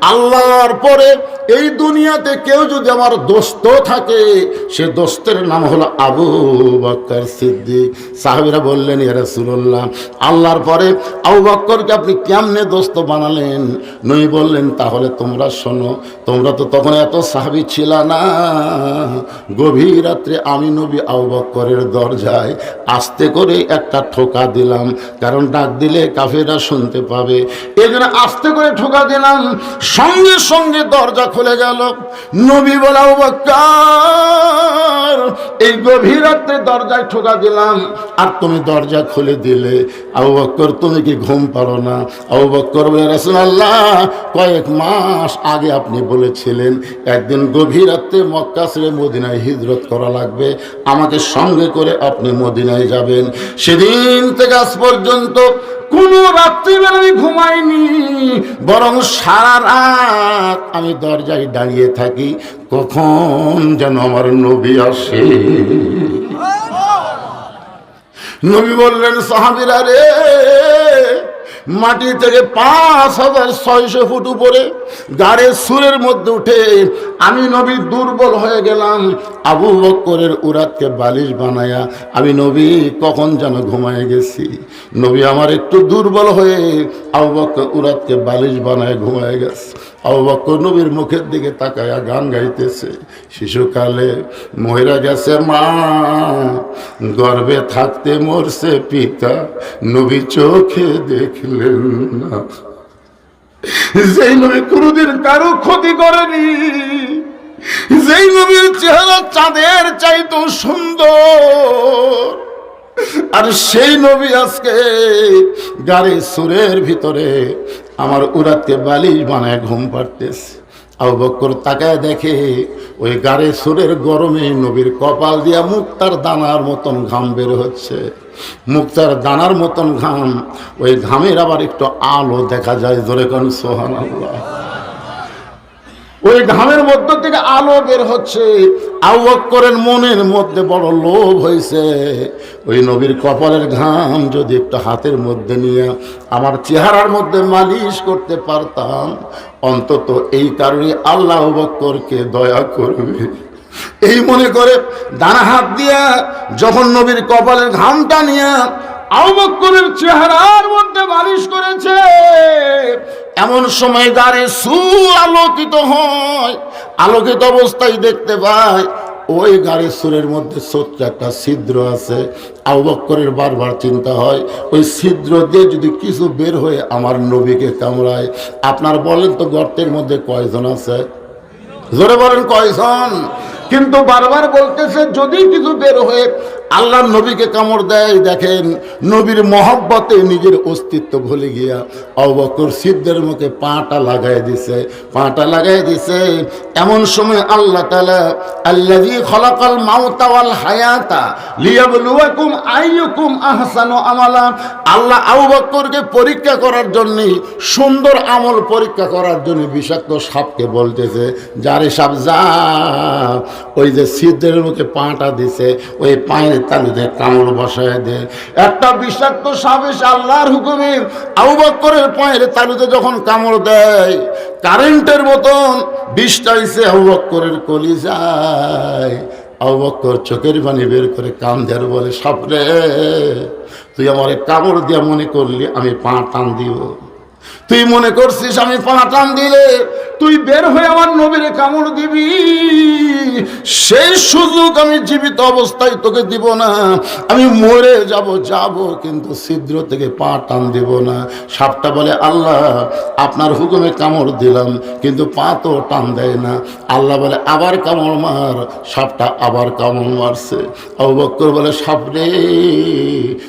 আল্লাহর পরে এই দুনিয়াতে কেউ যদি আমার দোস্ত থাকে, সে দোস্তের নাম হলো আবু বক্কর সিদ্দিক। সাহাবিরা বললেন, ইয়া রাসূলুল্লাহ, আল্লাহর পরে আবু বক্করকে আপনি কেমনে দোস্ত বানালেন? নই বললেন, তাহলে তোমরা শোনো, তোমরা তো তখন এত সাহাবি ছিল না। গভীর রাত্রে আমি নবী আবু বক্করের দরজায় আস্তে করে একটা ঠোকা দিলাম, কারণ ডাক দিলে কাফেরা শুনতে পাবে। এই আস্তে করে ঠোকা দিলাম। সঙ্গে সঙ্গে দরজা খুলে গেল। নবী বলা বক্কর, এই গভীর রাত্রে দরজায় ঠোকা দিলাম, আর তুমি দরজা খুলে দিলে। আবু বক্কর, তুমি কি ঘুম পারো না? আবু বক্কর বলে, রাসূলুল্লাহ, কয়েক মাস আগে আপনি বলেছিলেন, একদিন গভীর রাত্রে মক্কা ছেড়ে মদিনায় হিজরত করা লাগবে। আমাকে সঙ্গে করে আপনি মদিনায় যাবেন। সেদিন থেকে আজ পর্যন্ত কোনো রাত্রিবেলা আমি ঘুমাইনি। বরং সারা রাত আমি দরজায় দাঁড়িয়ে থাকি, কখন যেন আমার নবী আসে। নবী বললেন, সাহাবিরা রে মাটি থেকে পাঁচ হাজার ছয়শো ফুট উপরে গাড়ের সুরের মধ্যে উঠে আমি নবী দুর্বল হয়ে গেলাম। আবু বক্করের উরাতকে বালিশ বানায়া আমি নবী কখন যেন ঘুমায় গেছি। নবী আমার একটু দুর্বল হয়ে আবু বক্কর উরাতকে বালিশ বানায় ঘুমায় গেছে। আবু নবীর মুখের দিকে তাকায়া গান গাইতেছে। শিশুকালে মহিরা গেছে মা, গর্বে থাকতে মরছে পিতা, নবী চোখে দেখলেন না। যেই নবী কোনোদিন কারও ক্ষতি করেনি, যেই নবীর চেহারা চাঁদের চাইতো সুন্দর, আর সেই নবী আজকে গাড়ি সুরের ভিতরে আমার উড়াতে বালিশ বানায় ঘুম পাড়তেছে। আবু বক্কর তাকায় দেখে, ওই গাড়ি সুরের গরমে নবীর কপাল দিয়া মুক্তার দানার মতন ঘাম বের হচ্ছে। মুক্তার দানার মতন ঘাম, ওই ঘামের আবার একটু আলো দেখা যায় ধরে কোন সোহান আল্লাহ ওই ঘামের মধ্য থেকে আলো বের হচ্ছে। আউ্বক্করের মনের মধ্যে বড় লোভ হয়েছে। ওই নবীর কপালের ঘাম যদি একটু হাতের মধ্যে নিয়ে আমার চেহারার মধ্যে মালিশ করতে পারতাম, অন্তত এই কারণে আল্লাহ বক্করকে দয়া করবে। এই মনে করে ডানা হাত দিয়া যখন নবীর কপালের ঘামটা নিয়ে আবক্করের চেহারার মধ্যে বালিশ করেছে। এমন সময় গাড়ি সু আলোকিত হয়। আলোকিত অবস্থায় দেখতে পায়, ওই গাড়ির সুরের মধ্যে ছোট্ট একটা ছিদ্র আছে। আবক্করের বারবার চিন্তা হয়, ওই ছিদ্র দিয়ে যদি কিছু বের হয়ে আমার নবীকে কামড়ায়, আপনার বলেন তো গর্তের মধ্যে কয়জন আছে? জোরে বলেন কয়জন? কিন্তু বারবার বলতেছে, যদি কিছু বের হয়ে আল্লাহ নবীকে কামড় দেয়, দেখেন নবীর মহব্বতে নিজের অস্তিত্ব ভুলে গিয়া অবকর সিদ্ধের মুখে পাটা লাগাই দিছে। পাটা লাগাই দিছে, এমন সময় আল্লাহ তালা আল্লাহি খলাকাল হায়াতা লিয়াবলুয়াকুম আমালা। আল্লাহ আবু পরীক্ষা করার জন্য, সুন্দর আমল পরীক্ষা করার জন্য বিষাক্ত সাপকে বলতেছে, যারে সাপ যা, ওই যে সিদ্ধের মুখে পাটা দিছে, ওই পায়ের তালুতে কামড় বসায় দে। একটা বিষাক্ত এসে আল্লাহর হুকুমে আবু বক্করের পায়ের তালুতে যখন কামড় দেয়, কারেন্টের মতন বিষটা এসে আবু বক্করের কলি যায়। আবু বক্কর চোখের পানি বের করে কান দেয়ার বলে সাপরে তুই আমার কামড় দিয়া মনে করলি, আমি পা টান দিব। তুই মনে করছিস আমি পা টান দিলে? তুই বের হয়ে আমার নবীরে কামড় দিবি। সেই সুযোগ আমি জীবিত অবস্থায় তোকে দিব না। আমি মরে যাব যাব, কিন্তু ছিদ্র থেকে পা টান দিব না। সাপটা বলে, আল্লাহ, আপনার হুকুমে কামড় দিলাম, কিন্তু পা তো টান দেয় না। আল্লাহ বলে, আবার কামড় মার। সাপটা আবার কামড় মারছে। অবক্কর বলে, সাপ রে,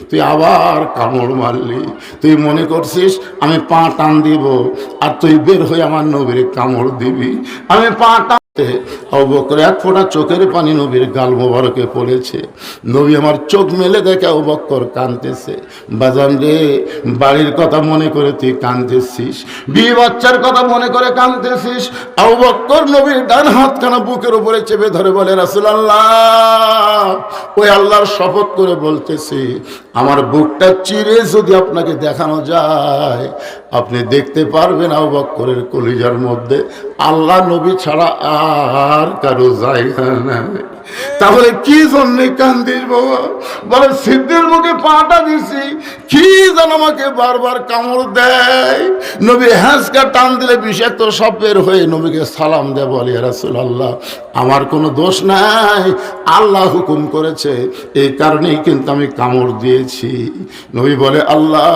তুই আবার কামড় মারলি। তুই মনে করছিস আমি পা টান দিব, আর তুই বের হয়ে আমার নবীর কামড় দিবি। আমি পা টান এক ফোঁটা চোখের পানি নবীর গাল মোবারকে পড়েছে। নবী আমার চোখ মেলে দেখে অবক্কর কাঁদতেছে। বাজান রে, বাড়ির কথা মনে করে তুই কাঁদতেছিস, বিয়ে বাচ্চার কথা মনে করে কাঁদতেছিস। অবক্কর নবীর ডান হাতখানা বুকের উপরে চেপে ধরে বলে, রাসুলাল্লাহ, ওই আল্লাহর শপথ করে বলতেছি, আমার বুকটা চিরে যদি আপনাকে দেখানো যায় আপনি দেখতে পারবেন আবু কলিজার মধ্যে আল্লাহ নবী ছাড়া আর কারও জায়গা নাই। তাহলে কি জন্য কান্দিস বাবা? বলে, সিদ্ধের মুখে পাটা দিছি, কি যেন আমাকে বারবার কামড় দেয়। নবী হ্যাঁসকা টান দিলে বিষাক্ত সপের হয়ে নবীকে সালাম দেয় বলে রাসুল আল্লাহ আমার কোনো দোষ নাই। আল্লাহ হুকুম করেছে, এই কারণেই কিন্তু আমি কামড় দিয়েছি। নবী বলে, আল্লাহ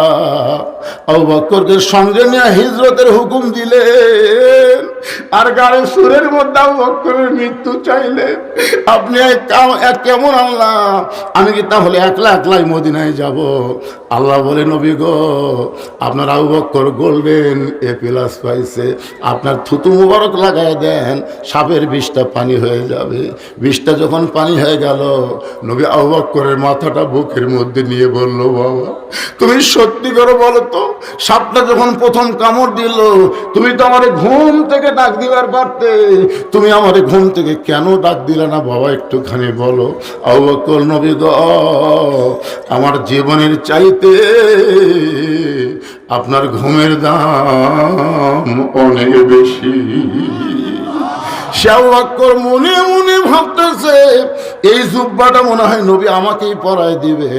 বক্করকে সঙ্গে নিয়ে হিজরতের হুকুম দিলেন। আর গাড়ির সুরের মধ্যে বক্করের মৃত্যু চাইলেন। আপনি কেমন আল্লাহ? আমি কি তাহলে একলা একলাই মদিনায় যাব? আল্লাহ বলে, নবী গো, আপনার Abu Bakkar golden A plus পাইছে, আপনার থুতু মুবারক লাগায় দেন, সাপের বিষটা পানি হয়ে যাবে। বিষটা যখন পানি হয়ে গেল, নবী আবু বক্করের মাথাটা বুকের মধ্যে নিয়ে বলল, বাবা, তুমি সত্যি করে বলো তো, সাপটা যখন প্রথম কামড় দিল, তুমি তো আমার ঘুম থেকে ডাক দিবার পারতে। তুমি আমার ঘুম থেকে কেন ডাক দিলে না, বাবা একটুখানি বলো, আবু নবী আমার জীবনের চাইতে আপনার ঘুমের দাম অনেক বেশি। শ্যাওয়াক্কর মনে মনে ভাবতেছে, এই জুব্বাটা মনে হয় নবী আমাকেই পরায় দিবে।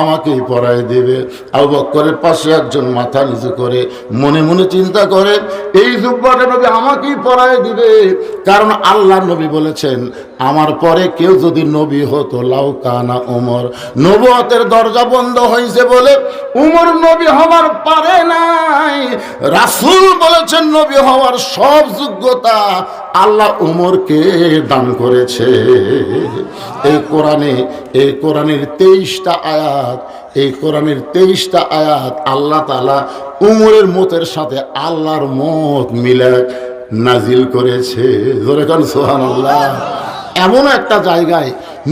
আমাকেই পরায় দিবে। আবু বক্করের পাশে একজন মাথা নিচু করে মনে মনে চিন্তা করে, এই জুব্বাটা নবী আমাকেই পরায় দিবে। কারণ আল্লাহ নবী বলেছেন, আমার পরে কেউ যদি নবী হতো, লাউ কানা ওমর নবতের দরজা বন্ধ হয়েছে বলে উমর নবী হওয়ার পারে নাই। রাসূল বলেছেন, নবী হওয়ার সব যোগ্যতা আল্লাহ উমরকে দান করেছে। এই কোরআনে, এই কোরআনের তেইশটা আয়াত, এই কোরআনের তেইশটা আয়াত আল্লাহ তালা উমরের মতের সাথে আল্লাহর মত মিলে নাজিল করেছে। সোহান আল্লাহ এমন একটা জায়গায়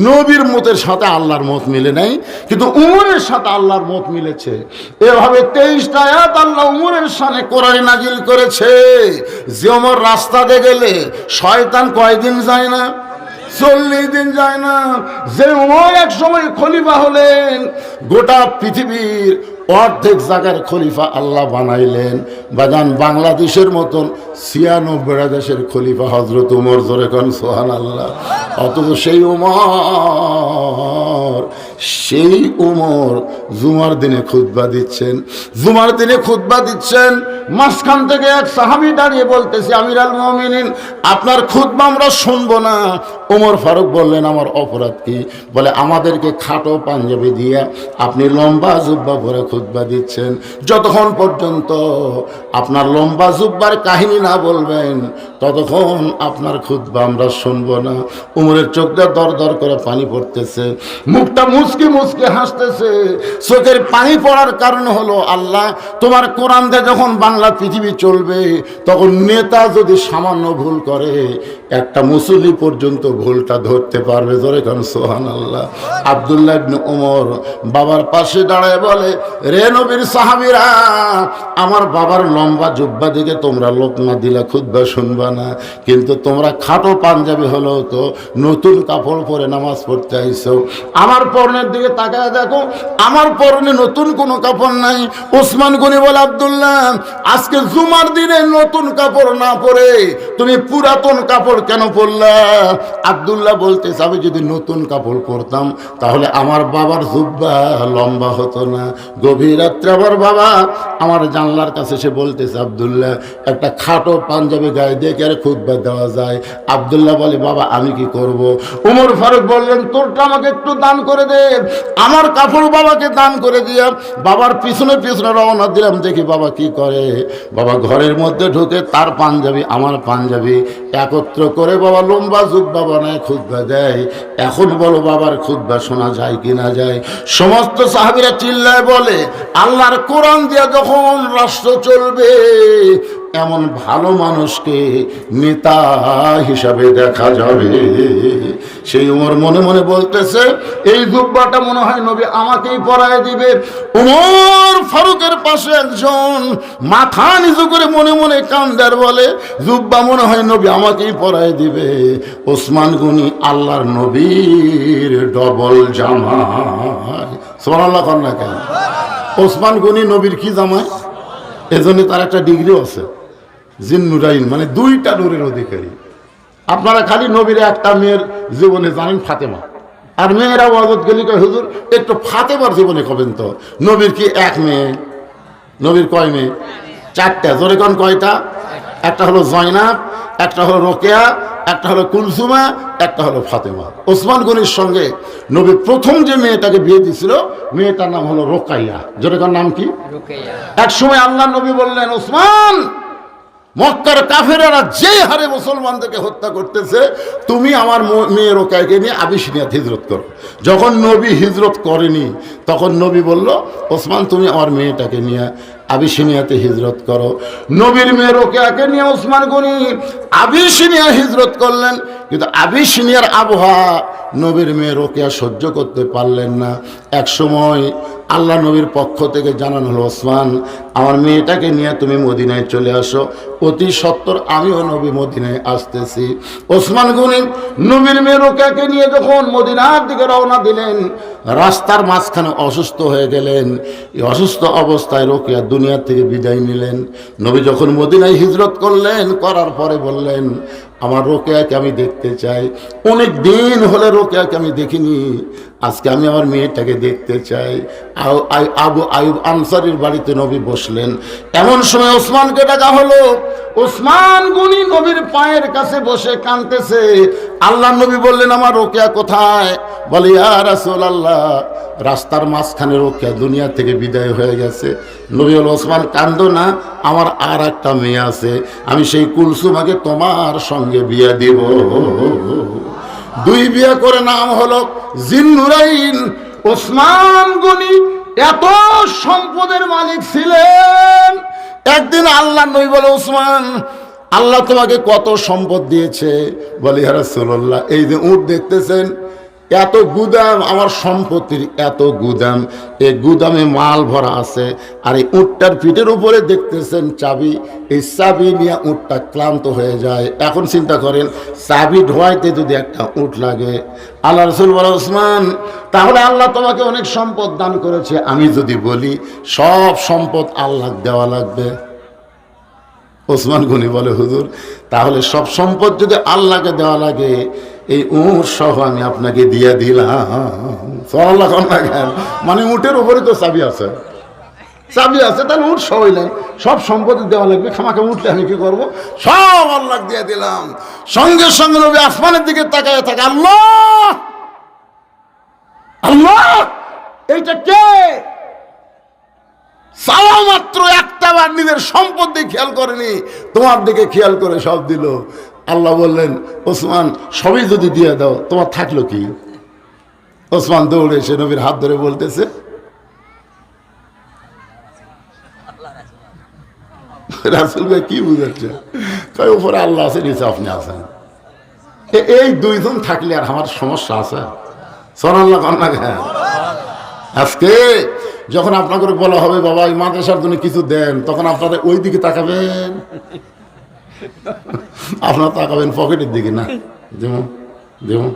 নবীর মতের সাথে আল্লাহর মত মিলে নাই, কিন্তু উমরের সাথে আল্লাহর মত মিলেছে। এভাবে তেইশটা আয়াত আল্লাহ উমরের সামনে কোরআনে নাজিল করেছে। যে ওমর রাস্তাতে গেলে শয়তান কয়দিন যায় না? চল্লিশ দিন যায় না। যে ওই এক সময় খলিফা হলেন, গোটা পৃথিবীর অর্ধেক জায়গার খলিফা আল্লাহ বানাইলেন। বাজান বাংলাদেশের মতন ছিয়ানব্বই দেশের খলিফা হজরত উমর জোরে কন সোহান আল্লাহ অথচ সেই উমর সেই উমর জুমার দিনে খুতবা দিচ্ছেন। জুমার দিনে খুতবা দিচ্ছেন। মাঝখান থেকে এক সাহাবি দাঁড়িয়ে বলতেছে আমির আল মমিনিন, আপনার খুতবা আমরা শুনব না। ওমর ফারুক বললেন, আমার অপরাধ কি? বলে, আমাদেরকে খাটো পাঞ্জাবি দিয়ে আপনি লম্বা জুব্বা পরে খুতবা দিচ্ছেন। যতক্ষণ পর্যন্ত আপনার লম্বা জুব্বার কাহিনী না বলবেন, ততক্ষণ আপনার খুতবা আমরা শুনব না। উমরের চোখটা দর দর করে পানি পড়তেছে। মুখটা মুচকে মুসকি হাসতেছে। চোখের পানি পড়ার কারণ হলো আল্লাহ, তোমার কোরআন দিয়ে যখন বাংলা পৃথিবী চলবে, তখন নেতা যদি সামান্য ভুল করে একটা মুসল্লি পর্যন্ত ভুলটা ধরতে পারবে ধরে কারণ সোহান আল্লাহ আবদুল্লাহ ওমর বাবার পাশে দাঁড়ায় বলে, রে নবীর সাহাবীরা, আমার বাবার লম্বা জুব্বা দিকে তোমরা লোকমা দিলা খুদ্া শুনবা না। কিন্তু তোমরা খাটো পাঞ্জাবি হলো তো, নতুন কাপড় পরে নামাজ পড়তে আইসো। আমার পরনের দিকে তাকায় দেখো, আমার পরনে নতুন কোনো কাপড় নাই। ওসমান গনি বলে, আবদুল্লাহ, আজকে জুমার দিনে নতুন কাপড় না পরে তুমি পুরাতন কাপড় কেন পরলা আবদুল্লাহ বলতেছে, আমি যদি নতুন কাপড় পরতাম, তাহলে আমার বাবার জুব্বা লম্বা হতো না। গভীর রাত্রে আমার বাবা আমার জানলার কাছে সে বলতেছে, আবদুল্লাহ, একটা খাটো পাঞ্জাবি গায়ে দিয়ে কেন খুদ্া দেওয়া যায়? আবদুল্লাহ বলে, বাবা, আমি কি করব। উমর ফারুক বললেন, তোরটা আমাকে একটু দান করে দে। আমার কাপড় বাবাকে দান করে দিয়া বাবার পিছনে পিছনে রওনা দিলাম। দেখি বাবা কি করে? বাবা ঘরের মধ্যে ঢুকে, তার পাঞ্জাবি, আমার পাঞ্জাবি, একত্র করে বাবা, লম্বা জুব্বা বানায় খুদ্া দেয়। এখন বলো বাবার খুদ্া শোনা যায় কিনা যায়? সমস্ত সাহাবিরা চিল্লায় বলে, আল্লাহর কোরআন দিয়া যখন রাষ্ট্র চলবে, এমন ভালো মানুষকে নেতা হিসাবে দেখা যাবে। সেই উমর মনে মনে বলতেছে, এই জুব্বাটা মনে হয় নবী আমাকেই পরায় দিবে। উমর ফারুকের পাশে একজন মাথা নিচু করে মনে মনে কান্দার বলে জুব্বা মনে হয় নবী আমাকেই পরায় দিবে। ওসমান গুনি আল্লাহর নবীর ডবল জামাই। সোমাল্লাহ কন্যা কেন? ওসমান গনি নবীর কি জামাই? এজন্য তার একটা ডিগ্রিও আছে, জিন্নুরাইন মানে দুইটা নূরের অধিকারী। আপনারা খালি নবীর একটা মেয়ের জীবনে জানেন ফাতেমা। আর মেয়েরা ওয়াজত গেলি কয় হুজুর একটু ফাতেমার জীবনে কবেন তো? নবীর কি এক মেয়ে? নবীর কয় মেয়ে? চারটা। জোরে কোন কয়টা? একটা হলো জয়নাব একটা হলো রোকেয়া একটা হলো কুলসুমা একটা হলো ফাতেমা। ওসমান গনির সঙ্গে নবীর প্রথম যে মেয়েটাকে বিয়ে দিছিল মেয়েটার নাম হলো রোকাইয়া। কোন নাম কি? এক সময় আল্লাহ নবী বললেন ওসমান মক্কার কাফেরারা যে হারে মুসলমানদেরকে হত্যা করতেছে, তুমি আমার মেয়ে রোকাইকে নিয়ে আবিসিনিয়াত হিজরত করো। যখন নবী হিজরত করেনি, তখন নবী বলল, ওসমান, তুমি আমার মেয়েটাকে নিয়ে আবিসিনিয়াতে হিজরত করো। নবীর মেয়ে রোকেয়াকে নিয়ে ওসমান গনি আবিসিনিয়া হিজরত করলেন, কিন্তু আবিসিনিয়ার আবহাওয়া নবীর মেয়ে রোকেয়া সহ্য করতে পারলেন না। এক সময় আল্লাহ নবীর পক্ষ থেকে জানানো হলো, ওসমান, আমার মেয়েটাকে নিয়ে তুমি মদিনায় চলে আসো। অতি সত্তর আমিও নবী মদিনায় আসতেছি। ওসমান গনি নবীর মেয়ে রোকেয়াকে নিয়ে যখন মদিনার দিকে রওনা দিলেন, রাস্তার মাঝখানে অসুস্থ হয়ে গেলেন। এই অসুস্থ অবস্থায় রোকেয়া দুনিয়া থেকে বিদায় নিলেন। নবী যখন মদিনায় হিজরত করলেন, করার পরে বললেন আমার রোকেয়াকে আমি দেখতে চাই। অনেক দিন হলে রোকেয়াকে আমি দেখিনি। আজকে আমি আমার মেয়েটাকে দেখতে চাই। আবু আয়ুব আনসারির বাড়িতে নবী বসলেন। এমন সময় ওসমানকে ডাকা হলো। ওসমান গুনি নবীর পায়ের কাছে বসে কানতেছে আল্লাহ নবী বললেন, আমার রোকেয়া কোথায়? বলে আর আল্লাহ রাস্তার মাঝখানে রোকেয়া দুনিয়া থেকে বিদায় হয়ে গেছে। নবী বল ওসমান, কান্দো না, আমার আর একটা মেয়ে আছে, আমি সেই কুলসুমাকে তোমার সঙ্গে বিয়ে দিব। দুই বিয়ে করে নাম হলো জিন্নুরাইন। ওসমান গনি এত সম্পদের মালিক ছিলেন। একদিন আল্লাহ নই বলে, ওসমান, আল্লাহ তোমাকে কত সম্পদ দিয়েছে? বলি রাসূলুল্লাহ, এই যে উট দেখতেছেন এত গুদাম, আমার সম্পত্তির এত গুদাম। এই গুদামে মাল ভরা আছে, আর এই উটটার পিঠের উপরে দেখতেছেন চাবি। এই চাবি নিয়ে উটটা ক্লান্ত হয়ে যায়। এখন চিন্তা করেন, চাবি ঢোয়াইতে যদি একটা উট লাগে। আল্লাহ রসুল বলে ওসমান, তাহলে আল্লাহ তোমাকে অনেক সম্পদ দান করেছে। আমি যদি বলি, সব সম্পদ আল্লাহ দেওয়া লাগবে। ওসমান গনি বলে, হুজুর, তাহলে সব সম্পদ যদি আল্লাহকে দেওয়া লাগে এই উঁট সহ আমি আপনাকে দিয়ে দিলাম। মানে উটের উপরে তো চাবি আছে। চাবি আছে, তাহলে উঠ সবাইলেন সব সম্পত্তি দেওয়া লাগবে। খামাকে উঠলে আমি কি করব? সব আল্লাহ দিয়ে দিলাম। সঙ্গে সঙ্গে নবী আসমানের দিকে তাকায় থাকে। আল্লাহ! আল্লাহ! এইটা কে? চাওয়া একটা বার নিজের সম্পদ দিয়ে খেয়াল করেনি। তোমার দিকে খেয়াল করে সব দিল। আল্লাহ বললেন, ওসমান, সবই যদি দিয়ে দাও, তোমার থাকল কি? ওসমান দৌড়ে এসে নবীর হাত ধরে বলতেছে, রাসুল ভাই, কি বুঝাচ্ছে? কয়, উপরে আল্লাহ আছে, নিচে আপনি আছেন। এই দুইজন থাকলে আর আমার সমস্যা আছে? হ্যাঁ আজকে যখন আপনাকে বলা হবে, বাবা, এই মাদ্রাসার জন্য কিছু দেন, তখন আপনারা ওই দিকে তাকাবেন। আপনারা তাকাবেন পকেটের দিকে, না? যেমন যেমন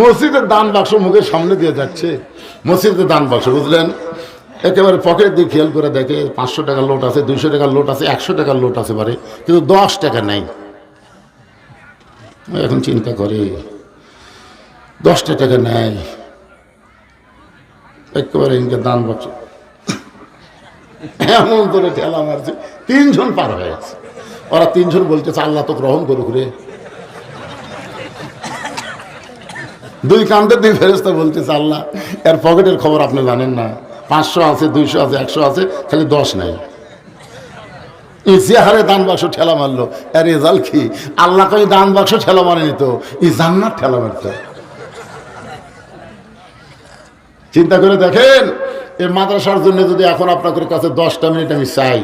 মসজিদের দান বাক্স মুখের সামনে দিয়ে যাচ্ছে। মসজিদের দান বাক্স, বুঝলেন? একেবারে পকেট দিয়ে খেয়াল করে দেখে, পাঁচশো টাকার লোট আছে, দুইশো টাকার লোট আছে, একশো টাকার লোট আছে পারে কিন্তু দশ টাকা নেই। এখন চিন্তা করে দশটা টাকা নেয় একেবারে ইনকে দান বাক্স। এমন করে ঠেলা মারছে, তিনজন পার হয়ে গেছে। ওরা তিনজন বলতেছে, আল্লাহ তো গ্রহণ করুক রে। দুই কান্দের দুই ফেরস্তা বলতেছে, আল্লাহ, এর পকেটের খবর আপনি জানেন না। পাঁচশো আছে, দুইশো আছে, একশো আছে, খালি দশ নাই। হারে দান বাক্স ঠেলা মারলো। এর রেজাল্ট কি? আল্লাহ কই দান বাক্স ঠেলা মারেনি তো, এই জান্নাত ঠেলা মারতো। চিন্তা করে দেখেন এই মাদ্রাসার জন্য যদি এখন আপনাদের কাছে দশটা মিনিট আমি চাই,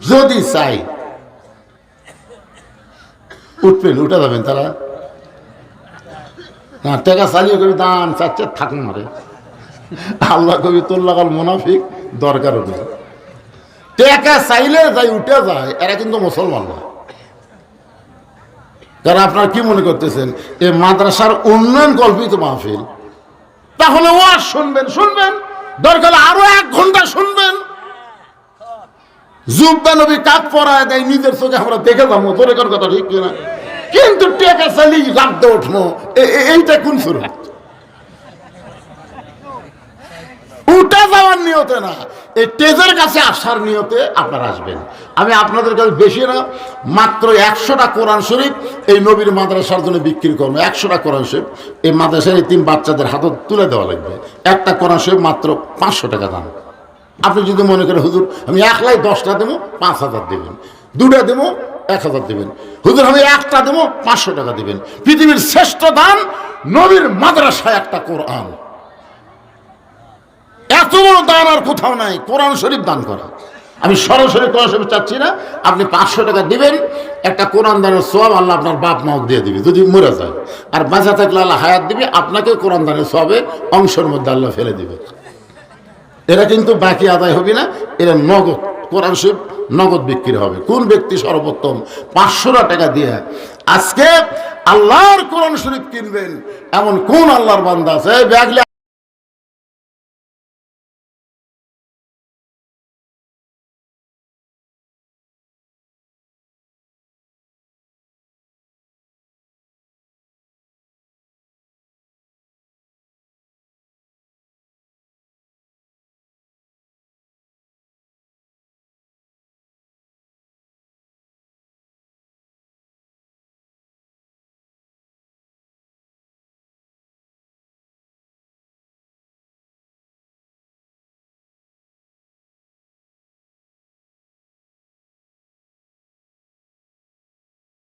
যদি চাই, উঠবেন, উঠে যাবেন তারা। না, টাকা চালিয়ে কবি দান চাচ্ছে, থাকুন মারে আল্লাহ কবি তোর লাগাল মোনাফিক দরকার হবে টাকা চাইলে যাই, উঠে যায়, এরা কিন্তু মুসলমান না। কারণ আপনারা কি মনে করতেছেন, এই মাদ্রাসার উন্নয়ন কল্পিত মাহফিল তাহলে ও আর শুনবেন শুনবেন। দরকার আরও এক ঘণ্টা শুনবেন। জুব্বা নবী কাক পরায় দেয়, নিজের চোখে আমরা দেখে যাব, তোর কথা ঠিক কিনা? কিন্তু টেকা চালি লাগতে উঠবো। এ- এ- এইটা কোন শুরু উঠে যাওয়ার নিয়তে না, এই তেজের কাছে আসার নিয়তে আপনারা আসবেন। আমি আপনাদের কাছে বেশি না, মাত্র একশোটা কোরআন শরীফ এই নবীর মাদ্রাসার জন্য বিক্রি করব। একশোটা কোরআন শরীফ এই মাদ্রাসার এই তিন বাচ্চাদের হাতে তুলে দেওয়া লাগবে। একটা কোরআন শরীফ মাত্র পাঁচশো টাকা দাম। আপনি যদি মনে করেন, হুজুর, আমি একলাই দশটা দেবো, পাঁচ হাজার দেবেন। দুটা দেবো, এক হাজার দেবেন। হুজুর, আমি একটা দেবো, পাঁচশো টাকা দেবেন। পৃথিবীর শ্রেষ্ঠ দান নবীর মাদ্রাসায় একটা কোরআন। এত বড় দান আর কোথাও নাই, কোরআন শরীফ দান করা। আমি সরাসরি কোরআন শরীফ চাচ্ছি না, আপনি পাঁচশো টাকা দিবেন, একটা কোরআন দানের সব আল্লাহ আপনার বাপ মাও দিয়ে দিবে, যদি মরে যায়। আর বাঁচা থাকলে আল্লাহ হায়াত দিবে, আপনাকে কোরআন দানের সবে অংশের মধ্যে আল্লাহ ফেলে দিবে। এরা কিন্তু বাকি আদায় হবে না, এরা নগদ, কোরআন শরীফ নগদ বিক্রি হবে। কোন ব্যক্তি সর্বোত্তম? পাঁচশো টাকা দিয়ে। আজকে আল্লাহর কোরআন শরীফ কিনবেন, এমন কোন আল্লাহর বান্দা আছে? ব্যাগলে